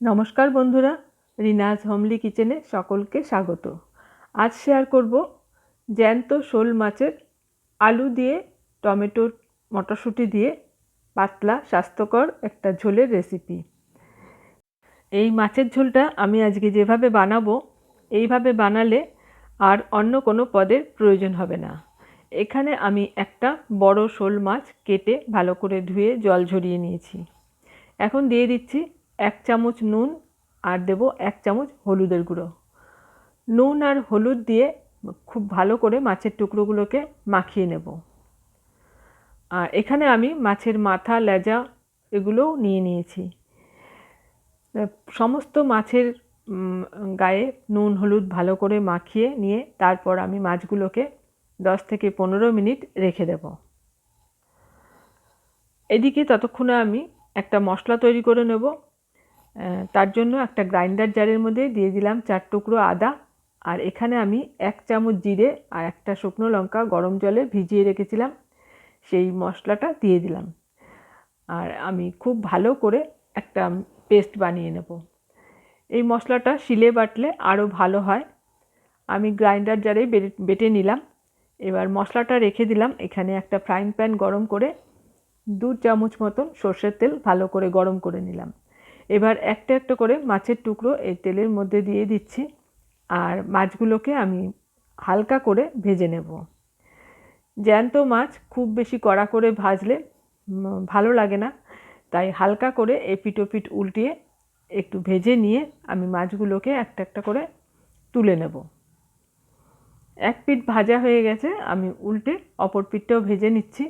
নমস্কার বন্ধুরা, রিনাজ হোমলি কিচেনে সকলকে স্বাগত। আজ শেয়ার করব জ্যান্ত শোল মাছের আলু দিয়ে টমেটো মটরশুঁটি দিয়ে পাতলা স্বাস্থ্যকর একটা ঝোলের রেসিপি এই মাছের ঝোলটা আমি আজকে যেভাবে বানাবো, এইভাবে বানালে আর অন্য কোনো পদের প্রয়োজন হবে না। এখানে আমি একটা বড় শোল মাছ কেটে ভালো করে ধুয়ে জল ঝরিয়ে নিয়েছি। এখন দিয়ে দিচ্ছি এক চামচ নুন আর দেবো এক চামচ হলুদের গুঁড়ো। নুন আর হলুদ দিয়ে খুব ভালো করে মাছের টুকরোগুলোকে মাখিয়ে নেব। আর এখানে আমি মাছের মাথা, লেজা এগুলোও নিয়ে নিয়েছি। সমস্ত মাছের গায়ে নুন, হলুদ ভালো করে মাখিয়ে নিয়ে তারপর আমি মাছগুলোকে দশ থেকে পনেরো মিনিট রেখে দেব। এদিকে ততক্ষণে আমি একটা মশলা তৈরি করে নেব। তার জন্য একটা গ্রাইন্ডার জারের মধ্যে দিয়ে দিলাম চার টুকরো আদা। আর এখানে আমি এক চামচ জিরে আর একটা শুকনো লঙ্কা গরম জলে ভিজিয়ে রেখেছিলাম। সেই মশলাটা দিয়ে দিলাম। আর আমি খুব ভালো করে একটা পেস্ট বানিয়ে নেব। এই মশলাটা শিলে বাটলে আরও ভালো হয়। আমি গ্রাইন্ডার জারে বেটে নিলাম। এবার মশলাটা রেখে দিলাম। এখানে একটা ফ্রাইং প্যান গরম করে দু চামচ মতন সর্ষের তেল ভালো করে গরম করে নিলাম। এবার একটা একটা করে মাছের টুকরো এই তেলের মধ্যে দিয়ে দিচ্ছি, আর মাছগুলোকে আমি হালকা করে ভেজে নেব। জ্যান্ত মাছ খুব বেশি কড়া করে ভাজলে ভালো লাগে না, তাই হালকা করে এপিটোপিট উল্টিয়ে একটু ভেজে নিয়ে আমি মাছগুলোকে একটা একটা করে তুলে নেব। এক পিঠ ভাজা হয়ে গেছে, আমি উল্টে অপর পিঠটাও ভেজে নিচ্ছি,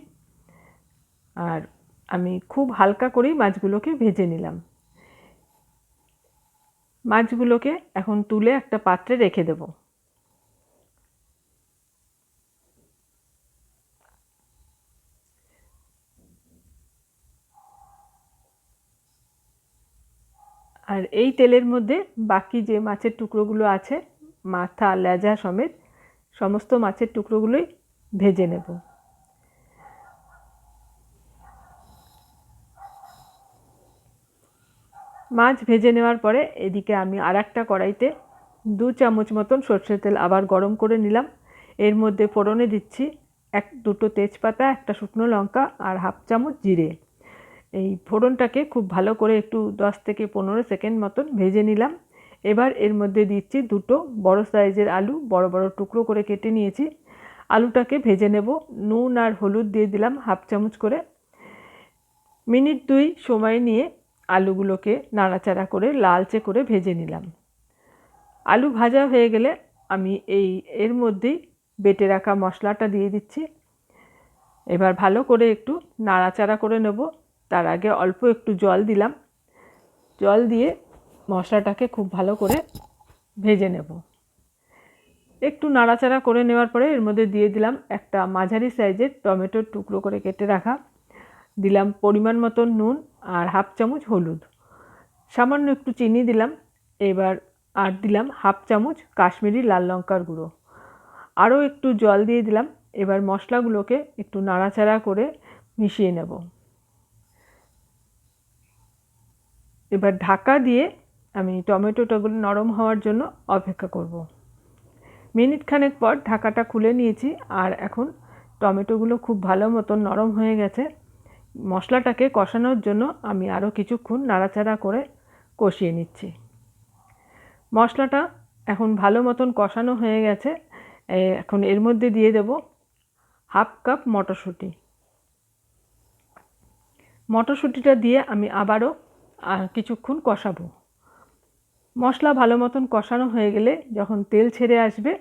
আর আমি খুব হালকা করেই মাছগুলোকে ভেজে নিলাম। মাছগুলোকে এখন তুলে একটা পাত্রে রেখে দেব। আর এই তেলের মধ্যে বাকি যে মাছের টুকরোগুলো আছে, মাথা, লেজা সমেত সমস্ত মাছের টুকরোগুলোই ভেজে নেব। মাছ ভেজে নেওয়ার পরে এদিকে আমি আর একটা কড়াইতে দু চামচ মতন সর্ষের তেল আবার গরম করে নিলাম। এর মধ্যে ফোড়নে দিচ্ছি এক, দুটো তেজপাতা, একটা শুকনো লঙ্কা আর হাফ চামচ জিরে। এই ফোড়নটাকে খুব ভালো করে একটু দশ থেকে পনেরো সেকেন্ড মতন ভেজে নিলাম। এবার এর মধ্যে দিচ্ছি দুটো বড় সাইজের আলু, বড় বড় টুকরো করে কেটে নিয়েছি। আলুটাকে ভেজে নেব, নুন আর হলুদ দিয়ে দিলাম হাফ চামচ করে। মিনিট দুই সময় নিয়ে আলুগুলোকে নাড়াচাড়া করে লালচে করে ভেজে নিলাম। আলু ভাজা হয়ে গেলে আমি এই এর মধ্যেই বেটে রাখা মশলাটা দিয়ে দিচ্ছি। এবার ভালো করে একটু নাড়াচাড়া করে নেব। তার আগে অল্প একটু জল দিলাম। জল দিয়ে মশলাটাকে খুব ভালো করে ভেজে নেব। একটু নাড়াচাড়া করে নেওয়ার পরে এর মধ্যে দিয়ে দিলাম একটা মাঝারি সাইজের টমেটোর টুকরো করে কেটে রাখা। দিলাম পরিমাণ মতন নুন আর হাফ চামচ হলুদ। সামান্য একটু চিনি দিলাম, এবার আর দিলাম হাফ চামচ কাশ্মীরি লাল লঙ্কার গুঁড়ো। আরও একটু জল দিয়ে দিলাম, এবার মশলাগুলোকে একটু নাড়াচাড়া করে মিশিয়ে নেব। এবার ঢাকা দিয়ে আমি টমেটোটাগুলো নরম হওয়ার জন্য অপেক্ষা করব। মিনিট খানেক পর ঢাকাটা খুলে নিয়েছি, আর এখন টমেটোগুলো খুব ভালো মতন নরম হয়ে গেছে। মশলাটাকে কষানোর জন্য আমি আরও কিছুক্ষণ নাড়াচাড়া করে কষিয়ে নিচ্ছি। মশলাটা এখন ভালো মতন কষানো হয়ে গেছে। এখন এর মধ্যে দিয়ে দেব হাফ কাপ মটরশুঁটি। মটরশুঁটিটা দিয়ে আমি আবারও কিছুক্ষণ কষাবো। মশলা ভালো মতন কষানো হয়ে গেলে যখন তেল ছেড়ে আসবে,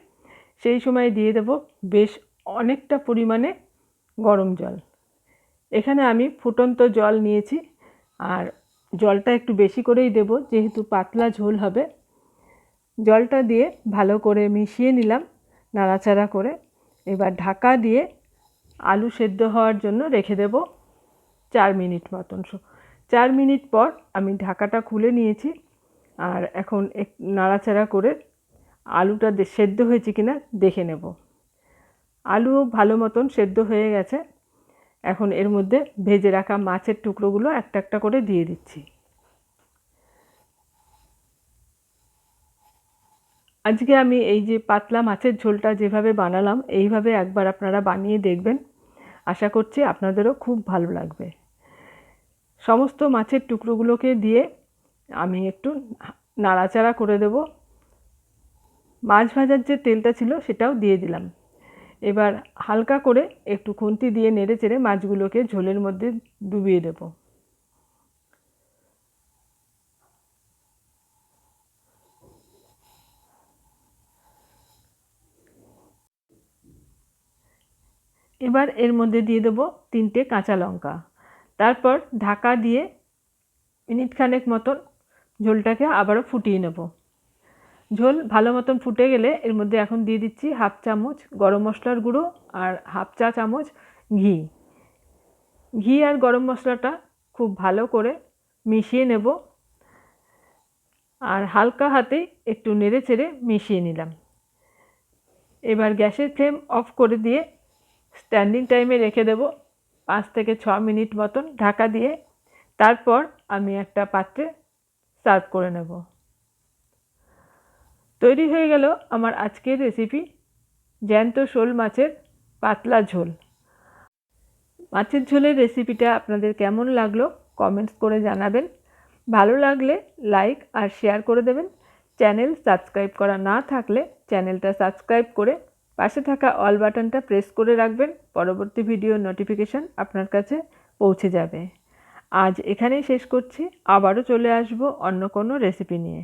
সেই সময় দিয়ে দেব বেশ অনেকটা পরিমাণে গরম জল। এখানে আমি ফুটন্ত জল নিয়েছি আর জলটা একটু বেশি করেই দেব, যেহেতু পাতলা ঝোল হবে। জলটা দিয়ে ভালো করে মিশিয়ে নিলাম নাড়াচাড়া করে। এবার ঢাকা দিয়ে আলু সেদ্ধ হওয়ার জন্য রেখে দেব চার মিনিট মতন। চার মিনিট পর আমি ঢাকাটা খুলে নিয়েছি আর এখন এক নাড়াচাড়া করে আলুটা সেদ্ধ হয়েছে কিনা দেখে নেব। আলুও ভালো মতন সেদ্ধ হয়ে গেছে। এখন এর মধ্যে ভেজে রাখা মাছের টুকরোগুলো একটা একটা করে দিয়ে দিচ্ছি। আজকে আমি এই যে পাতলা মাছের ঝোলটা যেভাবে বানালাম, এইভাবে একবার আপনারা বানিয়ে দেখবেন। আশা করছি আপনাদেরও খুব ভালো লাগবে। সমস্ত মাছের টুকরোগুলোকে দিয়ে আমি একটু নাড়াচাড়া করে দেব। মাছ ভাজার যে তেলটা ছিল সেটাও দিয়ে দিলাম। এবার হালকা করে একটু খুন্তি দিয়ে নেড়ে চেড়ে মাছগুলোকে ঝোলের মধ্যে ডুবিয়ে দেবো। এবার এর মধ্যে দিয়ে দেবো তিনটে কাঁচা লঙ্কা। তারপর ঢাকা দিয়ে মিনিট খানেক মতন ঝোলটাকে আবারও ফুটিয়ে নেব। ঝোল ভালো মতন ফুটে গেলে এর মধ্যে এখন দিয়ে দিচ্ছি হাফ চামচ গরম মশলার গুঁড়ো আর হাফ চা চামচ ঘি। ঘি আর গরম মশলাটা খুব ভালো করে মিশিয়ে নেব আর হালকা হাতে একটু নেড়ে চেড়ে মিশিয়ে নিলাম। এবার গ্যাসের ফ্লেম অফ করে দিয়ে স্ট্যান্ডিং টাইমে রেখে দেব পাঁচ থেকে ছ মিনিট মতন ঢাকা দিয়ে। তারপর আমি একটা পাত্রে সার্ভ করে নেব। তৈরি হয়ে গেল আমার আজকের রেসিপি জ্যান্ত শোল মাছের পাতলা ঝোল। মাছের ঝোলের রেসিপিটা আপনাদের কেমন লাগল কমেন্টস করে জানাবেন। ভালো লাগলে লাইক আর শেয়ার করে দেবেন। চ্যানেল সাবস্ক্রাইব করা না থাকলে চ্যানেলটা সাবস্ক্রাইব করে পাশে থাকা অল বাটনটা প্রেস করে রাখবেন। পরবর্তী ভিডিও নোটিফিকেশান আপনার কাছে পৌঁছে যাবে। আজ এখানেই শেষ করছি। আবারও চলে আসব অন্য কোনো রেসিপি নিয়ে।